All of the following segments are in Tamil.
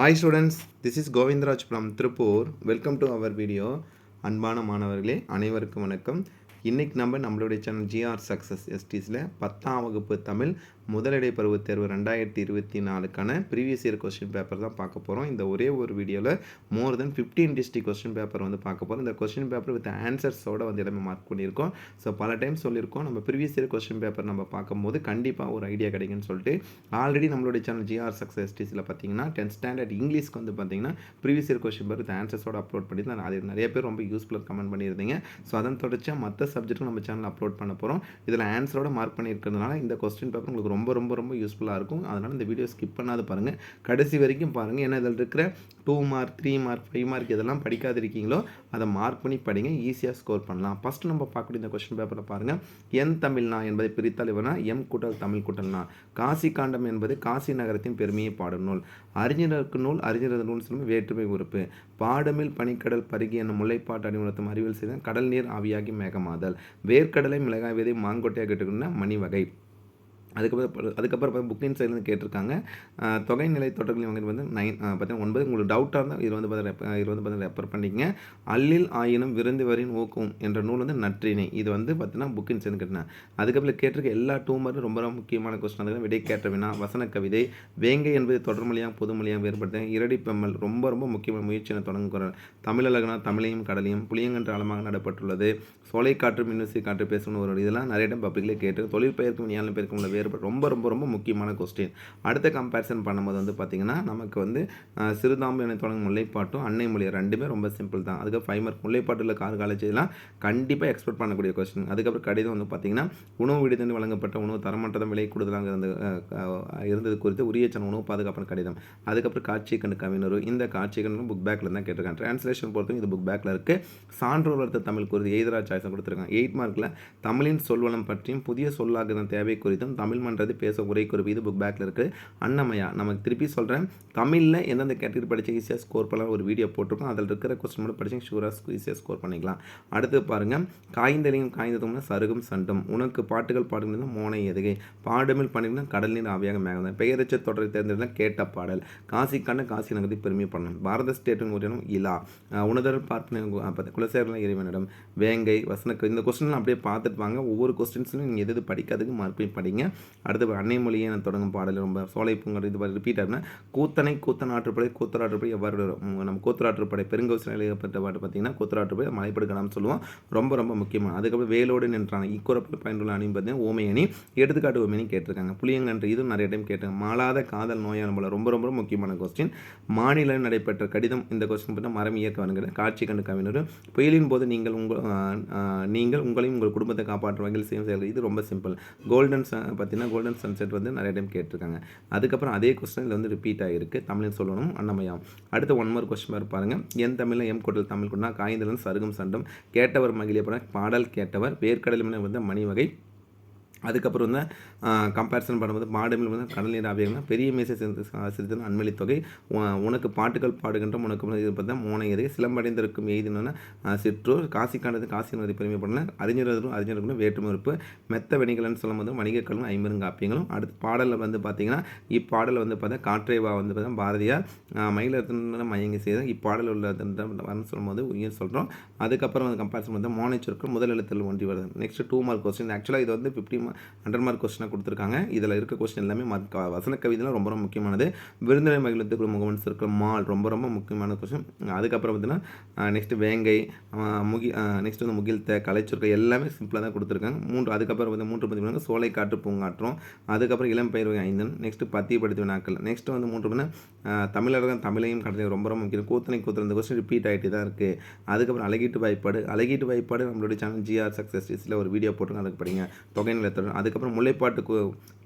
Hi students this is Govindaraj from Tiruppur welcome to our video அன்பான மாணவர்களே அனைவருக்கும் வணக்கம். இன்றைக்கி நம்ம நம்மளுடைய சேனல் ஜிஆர் சக்ஸஸ் எஸ்டிஸில் பத்தாம் வகுப்பு தமிழ் முதலிடை பருவத் தேர்வு ரெண்டாயிரத்தி இருபத்தி நாலுக்கான ப்ரீவியஸ் இயர் கொஸ்டின் பேப்பர் தான் பார்க்க போகிறோம் இந்த ஒரே ஒரு வீடியோவில் more than fifteen district question paper வந்து பார்க்க போகிறோம் இந்த கொஸ்டின் பேப்பர் வித் ஆன்சர்ஸோட வந்து எல்லாமே மார்க் பண்ணியிருக்கோம். ஸோ பல டைம் சொல்லியிருக்கோம். நம்ம ப்ரீவியஸ் இயர் கொஸ்டின் பேப்பர் நம்ம பார்க்கும்போது கண்டிப்பாக ஒரு ஐடியா கிடைக்குன்னு சொல்லிட்டு ஆல்ரெடி நம்மளுடைய சேனல் ஜிஆர் சக்ஸஸ் எஸ்டிஸில் பார்த்தீங்கன்னா டென்த் ஸ்டாண்டர்ட் இங்கிலீஷ்க்கு வந்து பார்த்தீங்கன்னா previous year question paper with ஆன்சர்ஸோட upload பண்ணியிருந்தேன். அது நிறைய பேர் ரொம்ப யூஸ்ஃபுல்லாக கமெண்ட் பண்ணியிருந்தீங்க. ஸோ அதன் தொடர்ச்சியாக மற்ற சப்ஜெக்ட்டும் நம்ம சேனல் அப்லோட் பண்ண போகிறோம் இதில் ஆன்சரோட மார்க் பண்ணியிருக்கிறதுனால இந்த கொஸ்டின் பேப்பர் உங்களுக்கு ரொம்ப ரொம்ப ரொம்ப யூஸ்ஃபுல்லாக இருக்கும். அதனால் இந்த வீடியோ ஸ்கிப் பண்ணாத பாருங்கள் கடைசி வரைக்கும் பாருங்கள் ஏன்னா இதில் இருக்கிற two mark three mark five mark இதெல்லாம் படிக்காதிருக்கீங்களோ அதை மார்க் பண்ணி படிங்க. ஈஸியாக ஸ்கோர் பண்ணலாம். ஃபஸ்ட்டு நம்ம பார்க்கக்கூடிய இந்த கொஸ்டின் பேப்பரில் பாருங்கள் என் தமிழ்னா என்பதை பிரித்தால் இவனா எம் கூட்டல் தமிழ் கூட்டல்னா காசி காண்டம் என்பது காசி நகரத்தின் பெருமையை பாடும் நூல். அறிஞருக்கு நூல் அறிஞரது நூல் சொல்லும் வேற்றுமை உறுப்பு. பாடமில் பனிக்கடல் பருகி என்னும் முல்லைப்பாட்டு அணிவுணர்த்தும் அறிவியல் செய்த கடல் நீர் ஆவியாகி மேகமாதல். வேர்க்கடலை மிளகாய் விதை மாங்கொட்டையாக கேட்டுக்கணும்னா மணி வகை அதுக்கப்புறம் அதுக்கப்புறம் புக்கின் சைட்லேருந்து கேட்டிருக்காங்க. தொகை நிலை தொடர்களின் வகை வந்து நைன் பார்த்தீங்கன்னா ஒன்பது. உங்களுக்கு டவுட்டாக இருந்தால் இது வந்து பார்த்தீங்கன்னா இது வந்து பார்த்தீங்கன்னா ரெஃபர் பண்ணிக்கங்க. அல்லில் ஆயினும் விருந்து வரின் ஊக்கும் என்ற நூல் வந்து நற்றினை. இது வந்து பார்த்தீங்கன்னா புக்கின் சேர்ந்து கேட்டேன் அதுக்கப்புறம் கேட்டிருக்க எல்லா டூமரும் ரொம்ப ரொம்ப முக்கியமான கொஸ்டின் அதுக்கு விடை கேட்ட வினா வசன கவிதை வேங்கை என்பது தொடர்மொழியாக பொதுமொழியாக வேறுபடுத்த இரடி பெம்மல் ரொம்ப ரொம்ப முக்கியமான முயற்சி தொடங்குகிறார். தமிழ் அழகுனா தமிழையும் கடலையும் புளியங்கன்ற ஆழமாக நடப்பட்டுள்ளது. சோலை காற்று மின்விசை காற்று பேசணும் ஒரு இதெல்லாம் நிறைய டைம் பப்ளிக்கில் கேட்டு தொழில் பெயருக்கும் ஞான பெயருக்கும் உள்ள வேறுபாடு ரொம்ப ரொம்ப ரொம்ப முக்கியமான கொஸ்டின் அடுத்த கம்பேரிசன் பண்ணும்போது வந்து பார்த்திங்கன்னா நமக்கு வந்து சிறுதாம்பு இணை தொடங்கும் முல்லைப்பாட்டும் அன்னை மொழியை ரெண்டுமே ரொம்ப சிம்பிள் தான். அதுக்கு ஃபைவ் மார்க் முல்லைப்பாட்டில் கார் காலேஜ் கண்டிப்பாக எக்ஸ்பெக்ட் பண்ணக்கூடிய கொஸ்டின் அதுக்கப்புறம் கடிதம் வந்து பார்த்திங்கன்னா உணவு விடுதல் வழங்கப்பட்ட உணவு தரமற்றதும் விலை கூடுதலாக இருந்தது இருந்தது குறித்து உரிய சன உணவு பாதுகாப்பு கடிதம். அதுக்கப்புறம் காட்சி கண்டு கவிஞர். இந்த காட்சி கண்டு புக் பேக்கில் தான் கேட்டிருக்காங்க. ட்ரான்ஸ்லேஷன் பொறுத்தவரைக்கும் இது புக் பேக்கில் இருக்குது சான்றோர் தமிழ் குறித்து எய்தராஜ் சாய்ஸை கொடுத்துருக்காங்க. எயிட் மார்க்கில் தமிழின் சொல்வளம் பற்றியும் புதிய சொல்லாக்குதல் தேவை குறித்தும் தமிழ் மன்றது பேச உரை குறிப்பு இது புக் பேக்கில் இருக்குது அன்னமயா நமக்கு திருப்பி சொல்கிறேன் தமிழில் எந்தெந்த கேட்டகரி படித்து ஈஸியாக ஸ்கோர் பண்ணலாம் ஒரு வீடியோ போட்டிருக்கோம். அதில் இருக்கிற கொஸ்டின் மட்டும் படிச்சு ஷூராக ஈஸியாக ஸ்கோர் பண்ணிக்கலாம். அடுத்து பாருங்கள் காய்ந்தலையும் காய்ந்ததும்னா சருகும் சண்டும். உனக்கு பாட்டுகள் பாடுகிறது மோனை எதுகை. பாடுமில் பண்ணிங்கன்னா கடல் நீர் ஆவியாக மேகம் பெயரச்ச தொடரை தேர்ந்தெடுத்தால் கேட்ட பாடல். காசி கண்ண காசி நகரத்தை பெருமை பண்ணணும் பாரத ஸ்டேட்டின் உரியம் இலா. அஹ் உணதர் பார்ப்பன குலசேரலாம் இறைவனிடம். வேங்கை வசனக்கு இந்த கொஸ்டின்லாம் அப்படியே பார்த்துட்டு வாங்க. ஒவ்வொரு கொஸ்டின்ஸ்லையும் நீங்கள் எது எது படிக்காதுக்கு மார்க் பண்ணி படிங்க. அடுத்து அன்னை மொழியை நான் தொடங்கும் பாடல் ரொம்ப சோலை இது ரிப்பீட் ஆகுனா கூத்தனை கூத்தன் ஆற்றுப்படை கூத்தராற்றுப்படை எவ்வாறு வரும்? நம்ம கூத்தராற்றுப்படை பெருங்கோசனை எழுதப்பட்ட பாட்டு பார்த்தீங்கன்னா கூத்தராற்றுப்படை மலைப்படுக்கலாம்னு சொல்லுவோம். ரொம்ப ரொம்ப முக்கியமாக அதுக்கப்புறம் வேலோடு நின்றாங்க இக்குறப்பில் பயனுள்ள அணி பார்த்தீங்கன்னா ஓமை அணி எடுத்துக்காட்டு ஓமை கேட்டிருக்காங்க. புளியங்கன்று இதுவும் நிறைய டைம் கேட்டாங்க மாலாத காதல் நோயான போல ரொம்ப ரொம்ப முக்கியமான கொஸ்டின் மாநில நடைபெற்ற கடிதம் இந்த கொஸ்டின் பார்த்தீங்கன்னா மரம் இயக்க வணங்குற காட்சி கண்டு கவிஞர். புயலின் போது நீங்கள் உங்கள் நீங்கள் உங்களையும் உங்கள் குடும்பத்தை காப்பாற்ற வகையில் செய்யும் செயல். இது ரொம்ப சிம்பிள் கோல்டன் பார்த்தீங்கன்னா கோல்டன் சன்செட் வந்து நிறைய டைம் கேட்டிருக்காங்க. அதுக்கப்புறம் அதே கொஸ்டின் இதில் வந்து ரிப்பீட் ஆகிருக்கு தமிழில் சொல்லணும் அன்னமயம் அடுத்த ஒன் மோர் கொஸ்டின் பாருங்க. என் தமிழில் எம் கொட்டல் தமிழ் கொண்டா காய்ந்தலன் சருகும் சண்டம். கேட்டவர் மகிழிய பாடல் கேட்டவர் வேர்க்கடலும் வந்து மணி வகை அதுக்கப்புறம் வந்து கம்பேரிசன் பண்ணும்போது மாடுமில் வந்து கடல் நீர் ஆவியம்னா பெரிய மேசை சேர்ந்து சிறிதன் அன்மொழி தொகை. உனக்கு பாட்டுகள் பாடுகின்ற உனக்கு இது பார்த்தா மோனை எதிரே சிலம்படைந்திருக்கும் எய்தினா சிற்றூர் காசி காண்டது காசி நதி பெருமை பண்ணல அறிஞர்களும் அறிஞர்களும் வேற்றுமறுப்பு மெத்த வெணிகள்னு சொல்லும்போது வணிகர்களும் ஐம்பெரும் காப்பியங்களும். அடுத்து பாடலில் வந்து பார்த்தீங்கன்னா இப்பாடலில் வந்து பார்த்தா காற்றைவா வந்து பார்த்தா பாரதியார் மயிலத்தின மயங்கி செய்த இப்பாடல் உள்ளதுன்னு சொல்லும்போது உயிர் சொல்கிறோம் அதுக்கப்புறம் வந்து கம்பேரிசன் வந்து மோனை சொற்கள் முதல் எழுத்தில் ஒன்றி வருது. நெக்ஸ்ட் டூ மார்க் கொஸ்டின் ஆக்சுவலாக இது வந்து ஃபிஃப்டி ஹண்ட்ரட் மார்க் கொஸ்டினாக கொடுத்துருக்காங்க. இதில் இருக்க கொஸ்டின் எல்லாமே மார்க் வசன கவிதைலாம் ரொம்ப ரொம்ப முக்கியமானது. விருந்தினை மகிழ்த்துக்குள் முகமன் சொற்கள் மால் ரொம்ப ரொம்ப முக்கியமான கொஸ்டின் அதுக்கப்புறம் பார்த்தீங்கன்னா நெக்ஸ்ட் வேங்கை முகி நெக்ஸ்ட் வந்து முகில்த்த கலைச்சொற்கள் எல்லாமே சிம்பிளாக தான் கொடுத்துருக்காங்க. மூன்று அதுக்கப்புறம் வந்து மூன்று பத்தி சோலை காற்று பூங்காற்றும். அதுக்கப்புறம் இளம் பயிர் வகை ஐந்தன். நெக்ஸ்ட் பத்தியப்படுத்தி நாட்கள் நெக்ஸ்ட் வந்து மூன்று பார்த்தீங்கன்னா தமிழர்கள் தமிழையும் கடந்த ரொம்ப ரொம்ப முக்கியம். கூத்தனை கூத்தல் இந்த கொஸ்டின் ரிப்பீட் ஆகிட்டு தான் இருக்குது அதுக்கப்புறம் அழகீட்டு வாய்ப்பாடு. அழகீட்டு வாய்ப்பாடு நம்மளுடைய சேனல் ஜிஆர் சக்ஸஸ் ஒரு வீடியோ போட்டு அதுக்கு படிங்க. தொகை நிலத்துடன் அதுக்கப்புறம் முல்லைப்பாட்டு கு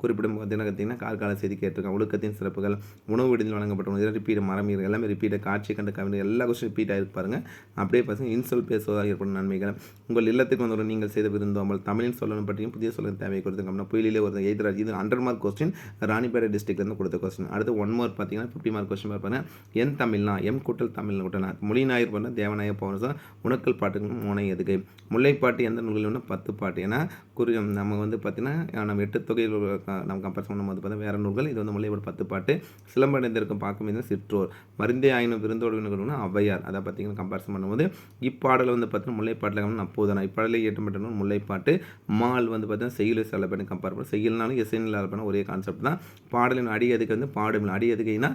குறிப்பிடும் பார்த்தீங்கன்னா பார்த்தீங்கன்னா கார்கால செய்தி கேட்டிருக்காங்க. ஒழுக்கத்தின் சிறப்புகள் உணவு விடுதல் வழங்கப்பட்ட உணவு இதெல்லாம் ரிப்பீட் மரம் எல்லாமே ரிப்பீட் காட்சி கண்டு கவிதை எல்லா கொஸ்டின் ரிப்பீட் ஆகிருக்கு பாருங்கள் அப்படியே பசங்க இன்சொல் பேசுவதாக ஏற்படும் நன்மைகள். உங்கள் இல்லத்துக்கு வந்து நீங்கள் செய்த விருந்தோமல் தமிழின் சொல்லணும் பற்றியும் புதிய சொல்லும் தேவை அப்படின்னா புயலிலே ஒரு எய்தராஜ் இது ஹண்ட்ரட் மார்க் கொஸ்டின் ராணிப்பேட்டை டிஸ்ட்ரிக்ட்லேருந்து கொடுத்த கொஸ்டின் அடுத்து ஒன் மார்க் பார்த்தீங்கன்னா ஃபிஃப்டி மார்க் கொஸ்டின் பார்ப்பாங்க என் தமிழ்னா எம் கூட்டல் தமிழ் கூட்டனா மொழி நாயர் பண்ண தேவநாயர் பவனசா உணக்கல் பாட்டுக்கு மோனை எதுக்கு? முல்லைப்பாட்டு எந்த நூல்கள் பத்து பாட்டு ஏன்னா குறி நம்ம வந்து பார்த்தீங்கன்னா நம்ம எட்டு தொகையில் நம்ம கம்பேர் பண்ணும்போது பார்த்தீங்கன்னா வேற நூல்கள். இது வந்து முல்லையோட பத்து பாட்டு. சிலம்படைந்திருக்கும் பார்க்கும் இது சிற்றோர். மருந்தே ஆயினும் விருந்தோடு வினுகள்னா ஔவையார் அதை பார்த்தீங்கன்னா கம்பேரிசன் பண்ணும்போது இப்பாடல் வந்து பார்த்தீங்கன்னா முல்லைப்பாட்டில் வந்து அப்போதான இப்பாடலே ஏற்றப்பட்ட நூல் முல்லைப்பாட்டு. மால் வந்து பார்த்தீங்கன்னா செய்யுள் சில கம்பேர் பண்ணும் செய்யல்னாலும் இசைநிலை பண்ண ஒரே கான்செப்ட் தான். பாடலின் அடியதுக்கு வந்து பாடும் அடி எதுக்குன்னா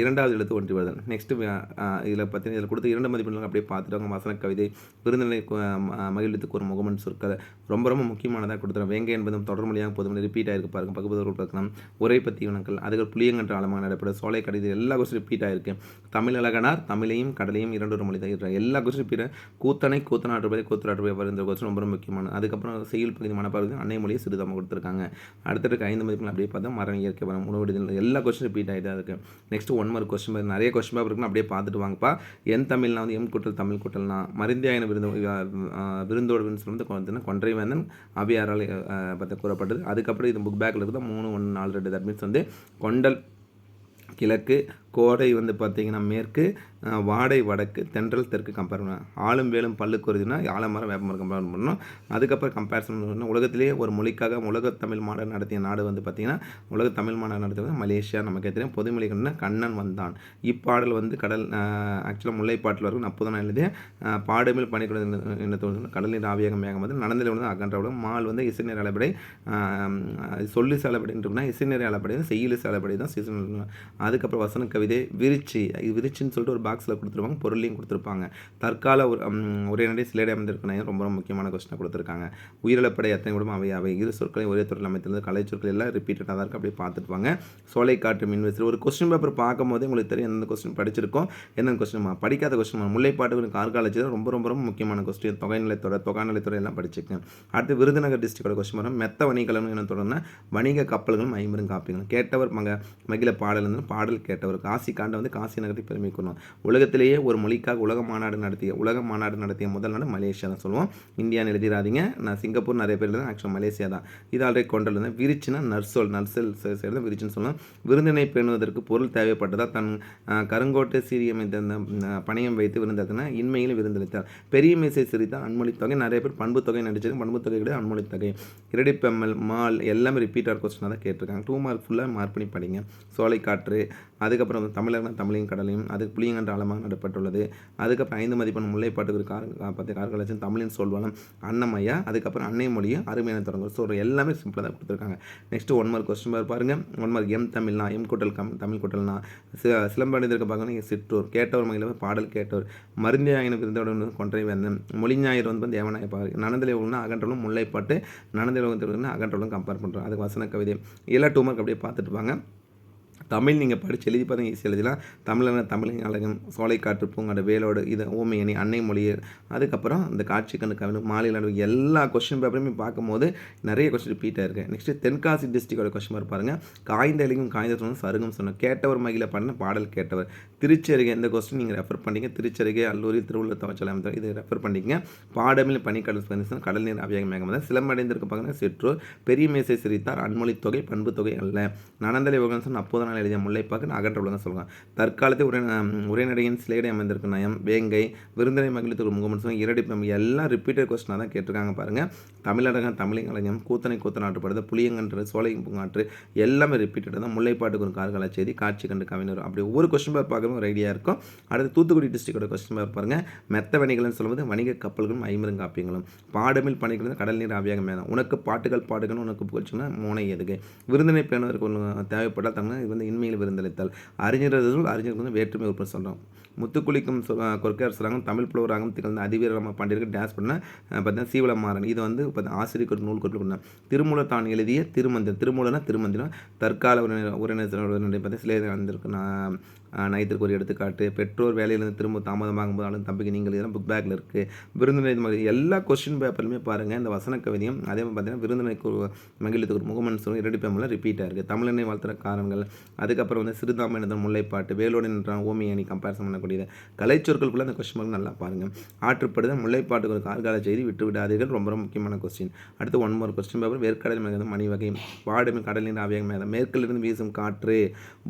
இரண்டாவது எழுத்து ஒன்றி வருதல் நெக்ஸ்ட்டு இதில் பார்த்தீங்கன்னா இதில் கொடுத்த இரண்டு மதிப்பெண்கள் அப்படியே பார்த்துட்டாங்க வசன கவிதை விருந்தினை மகிழ்த்துக்கு ஒரு முகமன் சொற்கள் ரொம்ப ரொம்ப முக்கியமானதாக கொடுத்துருவோம் வெங்கையன் என்பதும் தொடர்மொழியாக போதும் ரிப்பீட் ஆயிருக்கு பாருங்க. பகுபதூர் பழக்கம் உரை பற்றி இணக்கல் அதுக்கு புளியங்கன்ற ஆழமாக நடைபெற சோலை கடிதம் எல்லா கொஸ்டின் ரிப்பீட் ஆயிருக்கு. தமிழ் அழகனார் தமிழையும் கடலையும் இரண்டொரு மொழி தான் எல்லா கொஸ்டின் ரிப்பீட் கூத்தனை கூத்தநாட்டுப்பதை கூத்தநாட்டுப்பதை இந்த கொஸ்டின் ரொம்ப முக்கியமான. அதுக்கப்புறம் செய்யுள் பகுதி மனப்பார்வை அன்னை மொழியை சிறுதமாக கொடுத்துருக்காங்க. அடுத்தடுக்கு ஐந்து மதிப்பெண்கள் அப்படியே பார்த்தா மரம் இயற்கை வரும். உணவு விடுதல் எல்லா கொஸ்டின் ரிப்பீட் ஆகிட்டு இருக்கு. நெக்ஸ்ட் ஒன் மார்க் கொஸ்டின் நிறைய கொஸ்டின் பேப்பர் இருக்குன்னு அப்படியே பார்த்துட்டு வாங்கப்பா. என் தமிழ்னா வந்து எம் குட்டல் தமிழ் குட்டல்னா. மருந்தியாயின விருந்து விருந்தோடு விருந்து வந்து பார்த்தீங்கன்னா வேந்தன் அபியாரால் பற்றி கூறப்பட்டது. அதுக்கப்புறம் இது புக் பேக்கில் இருக்குது மூணு ஒன்று நாலு ரெண்டு. தட் மீன்ஸ் வந்து கொண்டல் கிழக்கு கோடை வந்து பார்த்திங்கன்னா மேற்கு வாடை வடக்கு தென்றல் தெற்கு கம்பேர் பண்ணணும் ஆளும் வேலும் பல்லு குருதினா ஆலமரம் வேப்பமரம் கம்பேர் பண்ணணும். அதுக்கப்புறம் கம்பேரிசன் பண்ணணும் உலகத்திலேயே ஒரு மொழிக்காக உலக தமிழ் மாநாடு நடத்திய நாடு வந்து பார்த்திங்கன்னா உலக தமிழ் மாநாடு நடத்தியது மலேசியா நமக்கு தெரியும். பொதுமொழி கண்ணன் வந்தான். இப்பாடல் வந்து கடல் ஆக்சுவலாக முல்லைப்பாட்டில் வரும் அப்போதான் எழுதிய பாடுமில் பணிக்குழு என்ன தோணுது கடலின் ஆவியகம் வேகம் வந்து நடந்தில் வந்து அகன்றவிட மால் வந்து இசைநேர அளபடை சொல்லி செலப்படின்றா இசைநேர அளபடை செய்யலி செலப்படை தான் சீசன் அதுக்கப்புறம் வசன கவிதை விரிச்சி விரிச்சின்னு சொல்லிட்டு ஒரு பாக்ஸில் கொடுத்துருவாங்க பொருளையும் கொடுத்துருப்பாங்க. தற்கால ஒரு ஒரே நடை சிலையடை அமைந்திருக்கணும். ரொம்ப ரொம்ப முக்கியமான கொஸ்டினை கொடுத்துருக்காங்க. உயிரிழப்படை எத்தனை கூட அவை? அவை இரு சொற்களை ஒரே தொடரில் அமைத்திருந்தது. கலை சொற்கள் எல்லாம் ரிப்பீட்டடாக தான் இருக்குது அப்படியே பார்த்துருப்பாங்க சோலை காட்டு மின்விசிறி ஒரு கொஸ்டின் பேப்பர் பார்க்கும்போது உங்களுக்கு தெரியும் எந்த கொஸ்டின் படிச்சிருக்கோம் எந்த கொஸ்டின் படிக்காத கொஸ்டின் முல்லைப்பாட்டு கார்காலஜி தான் ரொம்ப ரொம்ப ரொம்ப முக்கியமான கொஸ்டின் தொகைநிலைத்தொடை தொகைநிலைத்துறை எல்லாம் படிச்சிருக்கேன் அடுத்து விருதுநகர் டிஸ்ட்ரிக்டோட கொஸ்டின் வரும் மெத்த வணிகலம் என்ன தொடர்னா வணிக கப்பல்களும் ஐம்பெரும் காப்பிகளும். கேட்டவர் மக மகிழ பாடல் இருந்து பாடல் கேட்டவர் காசி காண்ட வந்து காசி நகரத்தை பெருமை உலகத்திலேயே ஒரு மொழிக்காக உலக மாநாடு நடத்திய உலக மாநாடு நடத்திய முதல் நாடு மலேசியா தான் சொல்லுவோம். இந்தியான்னு எழுதிடாதீங்க. நான் சிங்கப்பூர் நிறைய பேர் எழுதுறேன் ஆக்சுவலாக மலேசியா தான். இது ஆல்ரெடி கொண்டிருந்தேன் விரிச்சுனா நர்சோல் நர்சல் சேர்ந்து விரிச்சுன்னு சொல்லலாம். விருந்தினை பேணுவதற்கு பொருள் தேவைப்பட்டதா? தன் கருங்கோட்டை சீரியமை இந்த பணையம் வைத்து விருந்ததுனா இன்மையிலும் விருந்தளித்தார். பெரிய மேசை சிரித்தால் அன்மொழி தொகை. நிறைய பேர் பண்பு தொகை நடிச்சது பண்பு தொகை கிடையாது அன்மொழி தொகை. இரடிப்பெம்மல் மால் எல்லாமே ரிப்பீட்டாக கொஸ்டினாக தான் கேட்டிருக்காங்க. டூ மார்க் ஃபுல்லாக மார்க் பண்ணி படிங்க. சோலைக்காற்று அதுக்கப்புறம் வந்து தமிழர்னா தமிழையும் கடலையும் அதுக்கு புளியங்கன்ற ஆழமாக நடப்பட்டுள்ளது அதுக்கப்புறம் ஐந்து மதிப்பெண் முல்லைப்பாட்டுக்கு கார் பத்து கார்களாச்சும் தமிழின் சொல்வனம் அன்னமையா அதுக்கப்புறம் அன்னை மொழியும் அருமையான தொடங்கும் ஸோ எல்லாமே சிம்பிளாக தான் கொடுத்துருக்காங்க. நெக்ஸ்ட் ஒன் மார்க் கொஸ்டின் பார் பாருங்கள் ஒன் மார்க் எம் தமிழ்னா எம் கூட்டல் கம் தமிழ் கூட்டல்னா சி சிலம்படைந்திருக்க பார்க்கணும் சிற்றூர். கேட்டவர் மகிழ பாடல் கேட்டவர். மருந்தே ஆயினுக்கு வந்து கொன்றை வேந்தன். மொழி ஞாயிறு வந்து தேவநாய பாரு நனந்திலே ஒன்று அகன்றலும் முல்லைப்பாட்டு நனந்திலே வந்து அகன்றலும் கம்பேர் பண்ணுறோம் அதுக்கு வசன கவிதை. எல்லா டூ மார்க் அப்படியே பார்த்துட்டு வாங்க. தமிழ் நீங்கள் படித்து எழுதி பார்த்தீங்க ஈஸி எழுதிலாம். தமிழன தமிழின் அழகன் சோலைக்காற்று பூங்காடு வேலோடு இது ஓமையணி அன்னை மொழியர் அதுக்கப்புறம் இந்த காட்சி கண்ணு கவிதை மாலையில் அளவு எல்லா கொஸ்டின் பேப்பரையுமே பார்க்கும்போது நிறைய கொஸ்டின் ரிப்பீட்டாக இருக்குது நெக்ஸ்ட்டு தென்காசி டிஸ்ட்ரிக்டோட கொஸ்டின் பேப்பர் பாருங்கள் காய்ந்த இலையும் காய்ந்த சொன்ன சருகம் சொன்ன கேட்டவர் மகிழ பண்ண பாடல் கேட்டவர். திருச்சி இந்த எந்த கொஸ்டின் நீங்கள் ரெஃபர் பண்ணீங்க. திருச்சருகே அல்லூரி திருவள்ளுவர் தவச்சலம் இது ரெஃபர் பண்ணிங்க. பாடமில் பனிக்கடல் பனிசன் கடல் நீர் அபியாக மேகம் தான் சிலம்படைந்திருக்க பார்க்கணும் சிற்றூர். பெரிய மேசை சிரித்தார் அன்மொழி தொகை பண்பு தொகை அல்ல. நனந்தலை உலகம் அப்போது நாள் எழுதிய முல்லைப்பாக்கு அகன்ற உலகம் சொல்லுவாங்க. தற்காலத்தில் உரை உரைநடையின் சிலையடை அமைந்திருக்கும் நயம் வேங்கை விருந்தினை மகிழ்த்து முகமன் சொல்லி இரடிப்பம் எல்லாம் ரிப்பீட்டட் கொஸ்டினாக தான் கேட்டிருக்காங்க பாருங்கள் தமிழகம் தமிழ் கலைஞம் கூத்தனை கூத்தநாட்டுப்படுது புளியங்கன்று சோலை பூங்காற்று எல்லாமே ரிப்பீட்டட் தான். முல்லைப்பாட்டுக்கு ஒரு கார்கால செய்தி காட்சி கண்டு கவிஞர் அப்படி ஒவ்வொரு கொஸ்டின் பேர் பார்க்கணும் ஒரு ஐடியா இருக்கும். அடுத்து தூத்துக்குடி டிஸ்ட்ரிக்டோட கொஸ்டின் பேர் பாருங்கள் மெத்த வணிகள்னு சொல்லும்போது வணிக கப்பல்களும் ஐம்பெரும் காப்பியங்களும். பாடமில் பணிக்கிறது கடல் நீர் ஆவியாக மேலும் உனக்கு பாட்டுகள் பாடுகள் உனக்கு புகழ்ச்சினா மூனை எதுக்கு? விருந்தினை பேணுவதற்கு ஒன்று தேவைப்பட்டால் தங்க இது வந்து இன்மையில் விருந்தளித்தால். அறிஞர்கள் அறிஞர்கள் வந்து வேற்றுமை உறுப்பு சொல்கிறோம் முத்துக்குளிக்கும் கொற்கையார் சொல்கிறாங்க தமிழ் புலவராகவும் திகழ்ந்த அதிவீரமாக பாண்டியருக்கு டேஸ் பண்ண பார்த்தீங்கன்னா சீவளமாறன் இது வந்து பார்த்தா ஆசிரியர் நூல் குறிப்பிட்டு திருமூல தான் எழுதிய திருமந்திரம். திருமூலனா திருமந்திரம். தற்கால உரைநடை உறவினர் பார்த்தீங்கன்னா சிலை வந்திருக்கு ஒரு எடுத்துக்காட்டு பெற்றோர் வேலையிலேருந்து திரும்ப தாமதமாகும் போதாலும் தம்பிக்கு நீங்கள் இதெல்லாம் புக் பேக்கில் இருக்குது விருந்தினர் இது மாதிரி எல்லா கொஸ்டின் பேப்பர்லையுமே பாருங்கள் இந்த வசன கவிதையும் அதே மாதிரி பார்த்தீங்கன்னா விருந்தினை ஒரு மகிழ்த்துக்கு ஒரு முகமன் சொல்லும் இரண்டு பேமெல்லாம் ரிப்பீட்டாக இருக்குது தமிழனை வளர்த்துற காரணங்கள் அதுக்கப்புறம் வந்து சிறுதாம முல்லைப்பாட்டு வேலோடு நின்றான் ஓமி அணி கம்பேரிசன் பண்ணக்கூடியது. கலைச்சொற்களுக்குள்ள அந்த கொஸ்டின் மார்க் நல்லா பாருங்கள் ஆற்றுப்படுத முல்லைப்பாட்டுக்கு ஒரு கார்கால செய்தி விட்டு விடாதீர்கள். ரொம்ப ரொம்ப முக்கியமான கொஸ்டின் அடுத்து ஒன் மோர் கொஸ்டின் பேப்பர் வேர்க்கடல் மேகம் மணி வகை பாடும் கடலின் ஆவியாக மேகம் மேற்கிலிருந்து வீசும் காற்று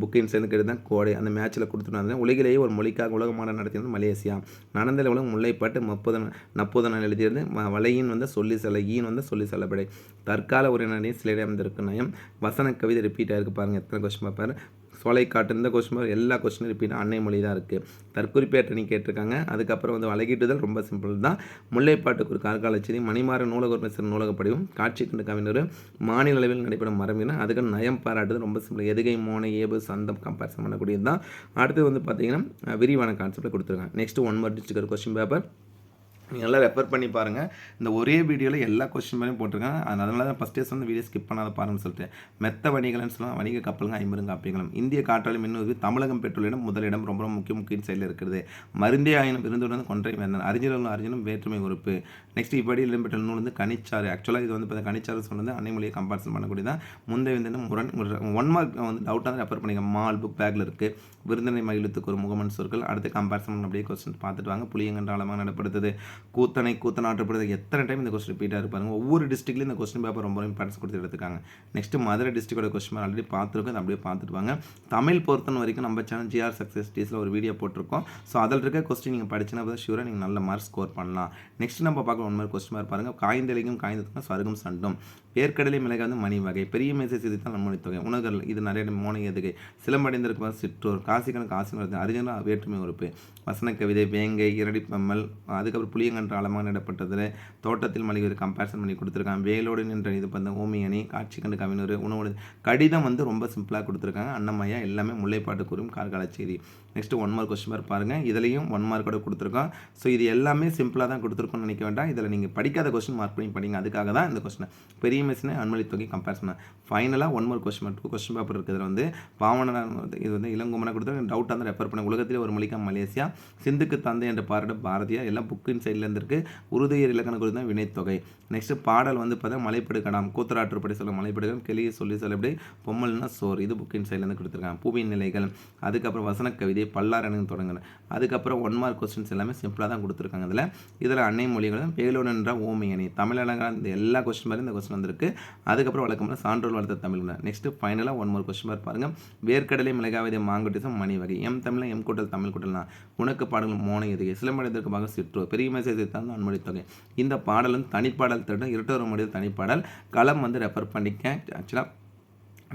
புக்கின் சேர்ந்து கேட்டு தான் கோடை. அந்த மேட்ச் மேட்ச்சில் கொடுத்துருந்தாங்க. உலகிலேயே ஒரு மொழிக்காக உலக மாநாடு நடத்தியது மலேசியா. நடந்த உலகம் முல்லைப்பாட்டு முப்பது நப்போதனன் எழுதியது வலையின் வந்து சொல்லி செல்ல ஈன் வந்து சொல்லி செல்லப்படை. தற்கால உரையினரையும் சிலரே வந்திருக்கு நயம். வசன கவிதை ரிப்பீட் ஆயிருக்கு பாருங்க. எத்தனை கொஸ்டின் பார்ப்பாரு? சோலைக்காட்டு இந்த கொஸ்டின் எல்லா கொஸ்டினும் ரிப்பீட் அன்னை மொழி தான் இருக்குது தற்குறிப்பேற்ற நீ கேட்டிருக்காங்க. அதுக்கப்புறம் வந்து வழங்கிட்டுதல் ரொம்ப சிம்பிள் தான். முல்லைப்பாட்டுக்கு ஒரு கார்காலச்சேரி மணிமாற நூலகர் பேசுகிற நூலகப்படிவும் காட்சி கண்டு கவிஞர் மாநில அளவில் நடைபெறும் மரபினா அதுக்கு நயம் பாராட்டுதல் ரொம்ப சிம்பிள் எதுகை மோனை ஏபு சந்தம் கம்பேரிசன் பண்ணக்கூடியது தான் அடுத்து வந்து பார்த்தீங்கன்னா விரிவான கான்செப்ட்டில் கொடுத்துருக்காங்க. Next one mark district question paper நீங்கள் நல்லா ரெஃபர் பண்ணி பாருங்கள் இந்த ஒரே வீடியோவில் எல்லா கொஸ்டின் மேலேயும் போட்டிருக்கேன் அதனால தான் ஃபஸ்ட் டேஸ் வந்து வீடியோ ஸ்கிப் பண்ணாத பாருங்கன்னு சொல்லிட்டு. மெத்த வணிகள்னு சொல்லலாம் வணிக கப்பலுங்க ஐம்பது காப்பியங்களும் இந்திய காற்றாலை மின்னுவது தமிழகம் பெற்றுள்ளிடம் முதலிடம் ரொம்ப ரொம்ப முக்கிய முக்கிய சைடில் இருக்கிறது மருந்தே ஆயினும் விருந்துடன் கொன்றை வேந்தன். அறிஞர்களும் அறிஞரும் வேற்றுமை உறுப்பு. நெக்ஸ்ட் இப்படி இடம்பெற்ற நூல் வந்து கனிச்சாறு. ஆக்சுவலாக இது வந்து பார்த்தா கனிச்சாறு சொன்னது அன்னைமொழியை கம்பேரிசன் பண்ணக்கூடியதான் முந்தைய வந்து முரண் ஒன் மார்க் வந்து டவுட்டாக ரெஃபர் பண்ணிங்க மால் புக் பேக்கில் இருக்குது விருந்தினை மகிழ்த்துக்கு ஒரு முகமன் சொற்கள். அடுத்து கம்பேரிசன் பண்ண அப்படியே கொஸ்டின் பார்த்துட்டு வாங்க. புளியங்கன்ற ஆழமாக நடப்படுத்துது. கூத்தனை கூத்தனாற்றப்படுது எத்தனை டைம் இந்த கொஸ்டின் ரிப்பீட்டாக இருப்பாங்க ஒவ்வொரு டிஸ்ட்ரிக்ட்லையும் இந்த கொஸ்டின் பேப்பர் ரொம்ப இம்பார்ட்டன்ஸ் கொடுத்து எடுத்துக்காங்க நெக்ஸ்ட் மதுரை டிஸ்ட்ரிக்டோட கொஸ்டின் ஆல்ரெடி பார்த்துருக்கோம். அப்படியே பார்த்துட்டு வாங்க. தமிழ் பொறுத்தன வரைக்கும் நம்ம சேனல் ஜிஆர் சக்ஸஸ் டீஸில் ஒரு வீடியோ போட்டிருக்கோம். ஸோ அதில் இருக்க கொஸ்டின் நீங்கள் படிச்சுன்னா தான் ஷூராக நீங்கள் நல்ல மார்க் ஸ்கோர் பண்ணலாம். நெக்ஸ்ட் நம்ம பார்க்க ஒன் மாதிரி கொஸ்டின் மார்க் பாருங்கள் காய்ந்தலைக்கும் காய்ந்ததுக்கும் சருகும் சண்டும். வேர்க்கடலை மிளகாய் வந்து மணி வகை. பெரிய மேசை சிரித்தான் நம்முடைய தொகை. உணவுகள் இது நிறைய மோனை எதுகை. சிலம்படைந்திருக்கும் சிற்றோர் காசிக்கண காசி வருது அறிஞர் வேற்றுமை உறுப்பு. வசன கவிதை வேங்கை இரடிப்பம்மல் அதுக்கப்புறம் புளியங்கன்று ஆழமாக நடப்பட்டதில் தோட்டத்தில் மளிகை ஒரு கம்பேரிசன் பண்ணி கொடுத்துருக்காங்க. வேலோடு நின்ற இது பண்ண ஓமி அணி காட்சி கண்டு கவிஞர் உணவு கடிதம் வந்து ரொம்ப சிம்பிளாக கொடுத்துருக்காங்க. அன்னமையா எல்லாமே முல்லைப்பாட்டு கூறும் கார்கால செய்தி. Next one mark question mark பாருங்கள் இதுலேயும் ஒன் மார்க்கோட கொடுத்துருக்கோம். ஸோ இது எல்லாமே சிம்பிளாக தான் கொடுத்துருக்கோம்னு நினைக்க வேண்டாம். இதில் நீங்கள் படிக்காத கொஸ்டின் மார்க் பண்ணி படிங்க. அதுக்காக தான் இந்த கொஸ்டின் பெரிய மிஷினை அன்மொழி தொகை கம்பேர் பண்ண. ஃபைனலாக one mark question two question paper இருக்கிறதுல வந்து பாவனன் இது வந்து இளங்குமனை கொடுத்து டவுட்டாக வந்து ரெஃபர் பண்ண. உலகத்திலே ஒரு மொழிக்கா மலேசியா சிந்துக்கு தந்தை என்ற பாராட்ட பாரதியா எல்லாம் புக்கின் சைடில் இருந்திருக்கு. உருதயர் இலக்கண குறித்து தான் வினைத்தொகை நெக்ஸ்ட் பாடல் வந்து பார்த்தா மலைப்படுகடாம் கூத்தராற்றுப்படி சொல்ல மலைப்படுகம் கிளியை சொல்லி சொல்லப்படி பொம்மல்னா சோர் இது புக்கின் சைட்லேருந்து கொடுத்துருக்காங்க. பூவின் நிலைகள் அதுக்கப்புறம் வசன கவிதை பல்லாரனுக்கு தொடங்கின. அதுக்கப்புறம் ஒன் மார்க் கொஸ்டின்ஸ் எல்லாமே சிம்பிளாக தான் கொடுத்துருக்காங்க இதில். இதில் அன்னை மொழிகளும் பேலோடுன்ற ஓமையணி. அணி தமிழக இந்த எல்லா கொஸ்டின் மாதிரி இந்த கொஸ்டின் வந்துருக்கு. அதுக்கப்புறம் வழக்கமான சான்றோர் வளர்த்த தமிழ் நெக்ஸ்ட் ஃபைனலாக ஒன் மோர் கொஸ்டின் பார் பாருங்க. வேர்க்கடலை மிளகாவதி மாங்குட்டிசம் மணி வகை எம் தமிழ் எம் கூட்டல் தமிழ் கூட்டலாம் உனக்கு பாடல் மோனை எதுகை. சிலம்படைதற்கு பாக சிற்றோ பெரிய மேசை தான் அன்மொழி தொகை. இந்த பாடலும் தனிப்பாடல் திட்டம் இருட்டோர முடிவு தனிப்பாடல். களம் வந்து ரெஃபர் பண்ணிக்க. ஆக்சுவலாக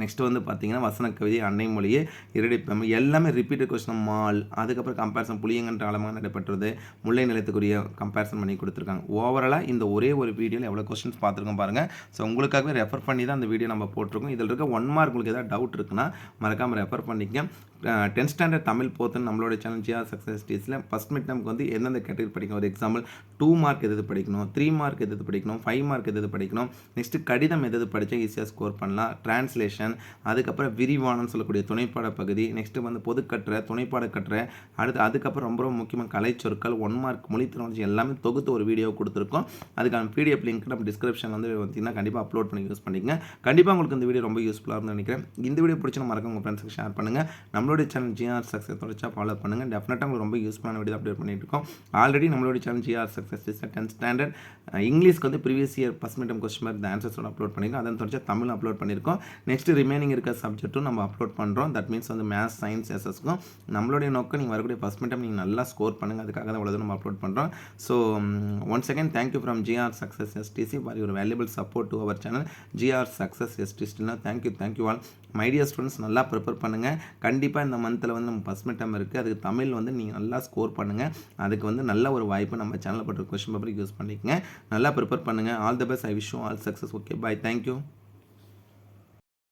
நெக்ஸ்ட் வந்து பார்த்தீங்கன்னா வசன கவிதை அன்னை மொழியே இரடிப்பம் எல்லாமே ரிப்பீட்டட் கொஸ்டின் மால் அதுக்கப்புறம் கம்பேரிசன் புளியங்கன்ற ஆழமாக நடைபெற்றது. முல்லை நிலத்துக்குரிய கம்பேரிசன் பண்ணி கொடுத்துருக்காங்க. ஓவராலாக இந்த ஒரே ஒரு வீடியோவில் எவ்வளோ கொஸ்டின்ஸ் பார்த்துருக்கோம் பாருங்கள் ஸோ உங்களுக்காகவே ரெஃபர் பண்ணி தான் அந்த வீடியோ நம்ம போட்டிருக்கோம். இதில் இருக்க ஒன் மார்க் உங்களுக்கு ஏதாவது டவுட் இருக்குன்னா மறக்காமல் ரெஃபர் பண்ணிக்க டென்த் ஸ்டாண்டர்ட் தமிழ் போத்தன் நம்மளோட சேனல் ஜிஆர் சக்ஸஸ் டீஸில் ஃபஸ்ட் மிட் நமக்கு வந்து எந்தெந்த கேட்டகரி படிக்கணும்? ஒரு எக்ஸாம்பிள் டூ மார்க் எது படிக்கணும்? த்ரீ மார்க் எது படிக்கணும்? ஃபைவ் மார்க் எது படிக்கணும்? நெக்ஸ்ட்டு கடிதம் எது படித்தா ஈஸியாக ஸ்கோர் பண்ணலாம். டிரான்ஸ்லேஷன் அதுக்கப்புறம் விரிவானம்னு சொல்லக்கூடிய துணைப்பாட பகுதி. நெக்ஸ்ட்டு வந்து பொதுக்கட்டுரை துணைப்பாட கட்டுரை. அடுத்து அதுக்கப்புறம் ரொம்ப ரொம்ப முக்கியமாக கலைச்சொற்கள் ஒன் மார்க் மொழித்திறன் எல்லாமே தொகுத்து ஒரு வீடியோ கொடுத்துருக்கோம். அதுக்கான பிடிஎஃப் லிங்க் நம்ம டிஸ்கிரிப்ஷன் வந்து பார்த்தீங்கன்னா கண்டிப்பாக அப்லோட் பண்ணி யூஸ் பண்ணிக்கங்க. கண்டிப்பாக உங்களுக்கு இந்த வீடியோ ரொம்ப யூஸ்ஃபுல்லாக இருந்து நினைக்கிறேன். இந்த வீடியோ பிடிச்சி மறக்க உங்கள் ஃப்ரெண்ட்ஸுக்கு ஷேர் பண்ணுங்கள் நம்ம நம்மளுடைய சேனல் ஜிஆர் சக்ஸஸ் தொடர்ச்சா ஃபாலோ பண்ணுங்கள் டெஃபினட்டாக உங்களுக்கு ரொம்ப யூஸ்ஃபுல்லான வீடியோ அப்டேட் பண்ணிட்டு இருக்கோம். ஆல்ரெடி நம்மளுடைய channel GR success tenth standard இங்கிலீஷ்க்கு வந்து previous year first midterm question மாதிரி ஆன்சர்ஸோட அப்லோட் பண்ணியிருக்கோம் அதன் தொடர்ச்சி தமிழ் அப்லோட் பண்ணியிருக்கோம் நெக்ஸ்ட் ரிமைனிங் இருக்க சப்ஜெக்ட்டும் நம்ம அப்லோட் பண்ணுறோம் தட் மீன்ஸ் வந்து மேத்ஸ் சயின்ஸ் எஸ்எஸ்க்கும் நம்மளுடைய நோக்கம் நீங்கள் வரக்கூடிய ஃபஸ்ட் மீட்டம் நீங்கள் நல்லா ஸ்கோர் பண்ணுங்கள் அதுக்காக தான் அவ்வளோ நம்ம அப்லோட் பண்ணுறோம் so one second thank you from GR success STC for your valuable support to our channel GR success எஸ்டிசினா thank you thank you all my dear students நல்லா ப்ரிப்பேர் பண்ணுங்கள் கண்டிப்பாக இந்த மந்தில் வந்து நம்ம ஃபஸ்ட் மிட்டம் இருக்குது அதுக்கு தமிழ் வந்து நீங்கள் நல்லா ஸ்கோர் பண்ணுங்கள் அதுக்கு வந்து நல்ல ஒரு வாய்ப்பு நம்ம சேனலில் போட்டு கொஸ்டின் பேப்பருக்கு யூஸ் பண்ணிக்கங்க. நல்லா ப்ரிப்பேர் பண்ணுங்கள் all the best I wish all success okay bye thank you